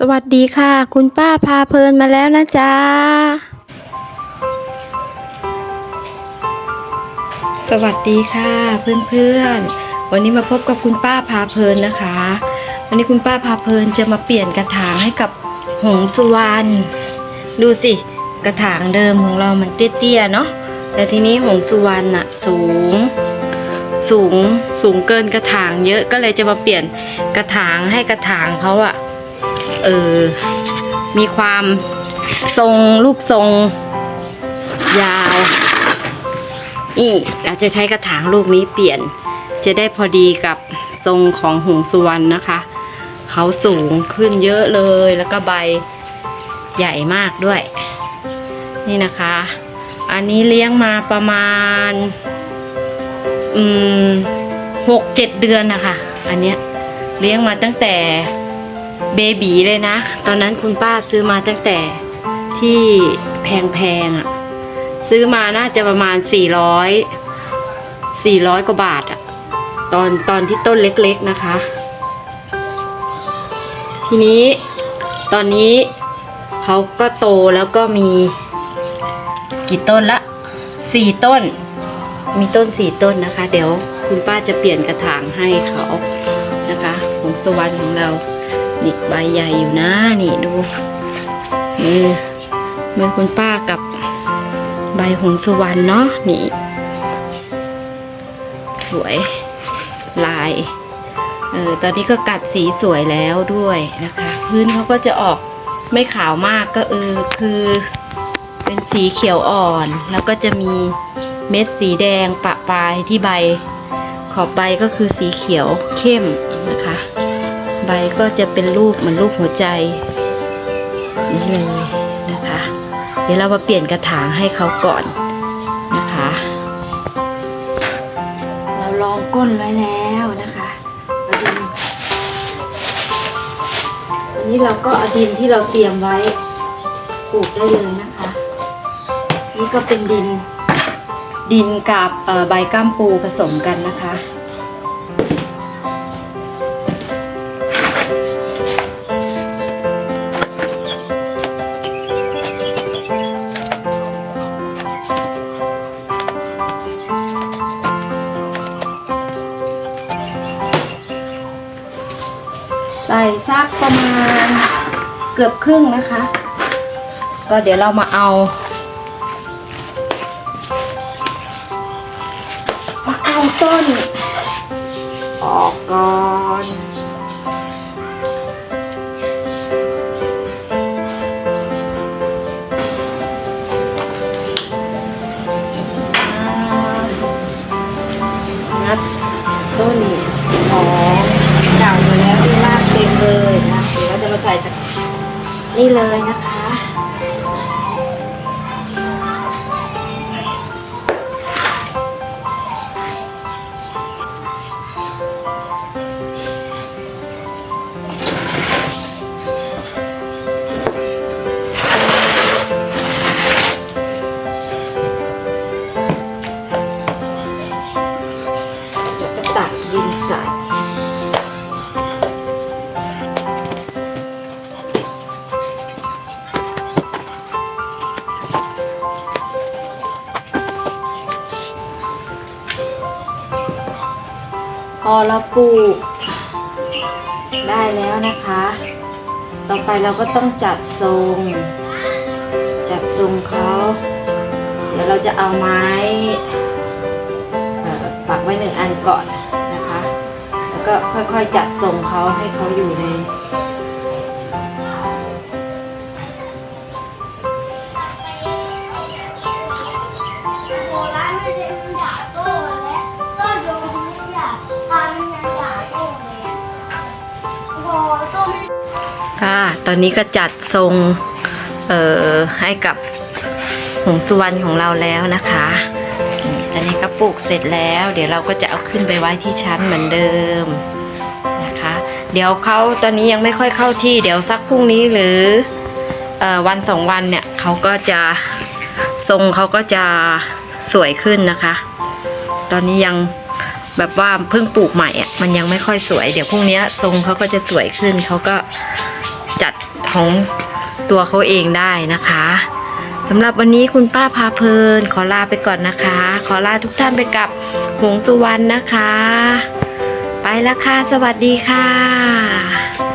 สวัสดีค่ะ คุณป้าพาเพลินมาแล้วนะจ๊ะ สวัสดีค่ะเพื่อนๆ วันนี้มาพบกับคุณป้าพาเพลินนะคะ วันนี้คุณป้าพาเพลินจะมาเปลี่ยนกระถางให้กับหงสุวรรณดูสิ กระถางเดิมของเรามันเตี้ยๆเนาะแต่ทีนี้หงสุวรรณอะสูงสูงสูงเกินกระถางเยอะก็เลยจะมาเปลี่ยนกระถางให้กระถางเขาอะ เออมีความทรงรูปทรง ยาวนี่เราจะใช้กระถางลูกนี้เปลี่ยน จะได้พอดีกับทรงของหงสุวรรณนะคะ เขาสูงขึ้นเยอะเลยแล้วก็ใบใหญ่มากด้วย นี่นะคะ อันนี้เลี้ยงมาประมาณ อืมหกเจ็ดเดือนนะคะ อันเนี้ยเลี้ยงมาตั้งแต่ เบบีเลยนะ ตอนนั้นคุณป้าซื้อมาตั้งแต่ที่แพงๆอะ่ะ ซื้อมาน่าจะประมาณ 400 400 กว่าบาทอะตอนตอนที่ต้นเล็กๆนะคะ ทีนี้ตอนนี้เขาก็โตแล้วก็มี กี่ต้นละสี่ต้น มีต้นสี่ต้นนะคะ เดี๋ยวคุณป้าจะเปลี่ยนกระถางให้เขานะคะของสวรรค์ของเรา นี่ใบใหญ่อยู่นะนี่ดูมือมือคุณป้ากับใบหงสวรรค์เนาะนี่ สวยลายเออตอนนี้ก็กัดสีสวยแล้วด้วยนะคะ พื้นเขาก็จะออกไม่ขาวมากก็เออคือเป็นสีเขียวอ่อน แล้วก็จะมีเม็ดสีแดงปะปลายที่ใบ ขอบใบก็คือสีเขียวเข้มนะคะ ใบก็จะเป็นรูปเหมือนรูปหัวใจ นี่เลยนะคะ เดี๋ยวเรามาเปลี่ยนกระถางให้เขาก่อนนะคะ เราลองก้นไว้แล้วนะคะอาดินอันนี้เราก็เอาดินที่เราเตรียมไว้ปลูกได้เลยนะคะ นี่ก็เป็นดินดินกับใบก้ามปูผสมกันนะคะ ใส่ซักประมาณเกือบครึ่งนะคะ ก็เดี๋ยวเรามาเอามาเอาต้น ออกก่อนงัดต้นหอมเก่ามาแล้วที่ เลยนะเดี๋ยวเราจะมาใส่จากนี่เลยนะคะเดี๋ยวก็ตักดินใส่ พอเราปลูก ได้แล้วนะคะ ต่อไปเราก็ต้องจัดทรง จัดทรงเขาเดี๋ยวเราจะเอาไม้ปักไว้หนึ่งอันก่อนนะคะ แล้วก็ค่อยๆจัดทรงเขาให้เขาอยู่ใน ตอนนี้ก็จัดทรงให้กับหงสุวรรณของเราแล้วนะคะอืมอันนี้ก็ปลูกเสร็จแล้ว เดี๋ยวเราก็จะเอาขึ้นไปไว้ที่ชั้นเหมือนเดิมนะคะ เดี๋ยวเขาตอนนี้ยังไม่ค่อยเข้าที่ เดี๋ยวสักพรุ่งนี้หรืออวันสองวันเนี่ยเขาก็จะทรงเขาก็จะสวยขึ้นนะคะ ตอนนี้ยังแบบว่าเพิ่งปลูกใหม่อะมันยังไม่ค่อยสวย เดี๋ยวพรุ่งนี้ทรงเขาก็จะสวยขึ้นเขาก็ ของตัวเขาเองได้นะคะสำหรับวันนี้คุณป้าพาเพลิน ขอลาไปก่อนนะคะ ขอลาทุกท่านไปกับหงสุวรรณนะคะ ไปแล้วค่ะ สวัสดีค่ะ